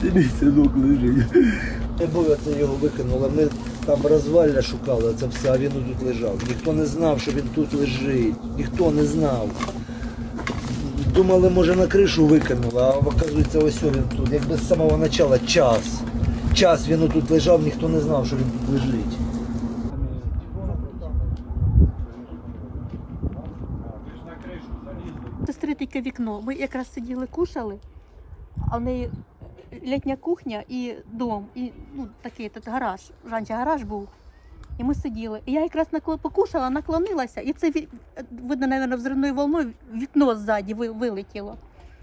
Ти мій синок лежить. Не було це його викинули. Ми там розвалля шукали, це все, а він тут лежав. Ніхто не знав, що він тут лежить. Ніхто не знав. Думали, може на кришу викинули, а оказується, ось він тут. Якби з самого початку час. Час він тут лежав, ніхто не знав, що він тут лежить. Сестри тільки вікно. Ми якраз сиділи, кушали, а в неї літня кухня і дом, і ну, такий тут гараж. Раніше гараж був. І ми сиділи. І я якраз покушала, наклонилася, і це видно, мабуть, взривною волною вікно ззаді вилетіло.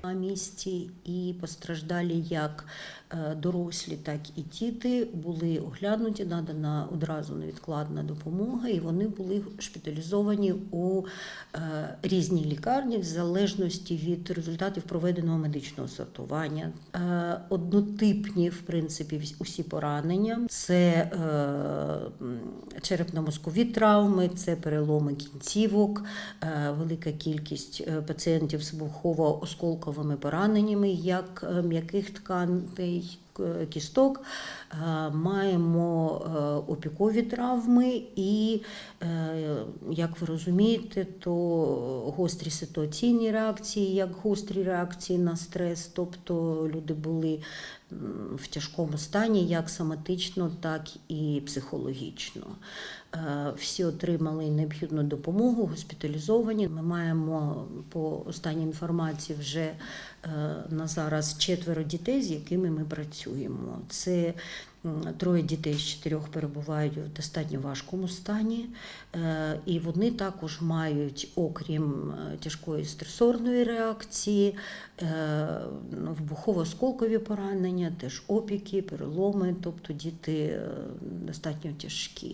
На місці і постраждалі як е, дорослі, так і діти були оглянуті, надана одразу невідкладна допомога, і вони були шпиталізовані у е, різній лікарні в залежності від результатів проведеного медичного сортування. Е, Однотипні, в принципі, усі поранення це черепно-мозкові травми, це переломи кінцівок, велика кількість пацієнтів з вибухово-осколковими пораненнями, як е, м'яких тканей. К- Кісток Е, маємо е, опікові травми, і, е, як ви розумієте, то гострі ситуаційні реакції, як гострі реакції на стрес, тобто люди були в тяжкому стані, як соматично, так і психологічно. Е, Всі отримали необхідну допомогу, госпіталізовані. Ми маємо по останній інформації вже е, на зараз четверо дітей, з якими ми працюємо. Це Троє дітей з чотирьох перебувають в достатньо важкому стані, е, і вони також мають, окрім е, тяжкої стресорної реакції, е, ну, вибухово-осколкові поранення, теж опіки, переломи, тобто діти достатньо тяжкі.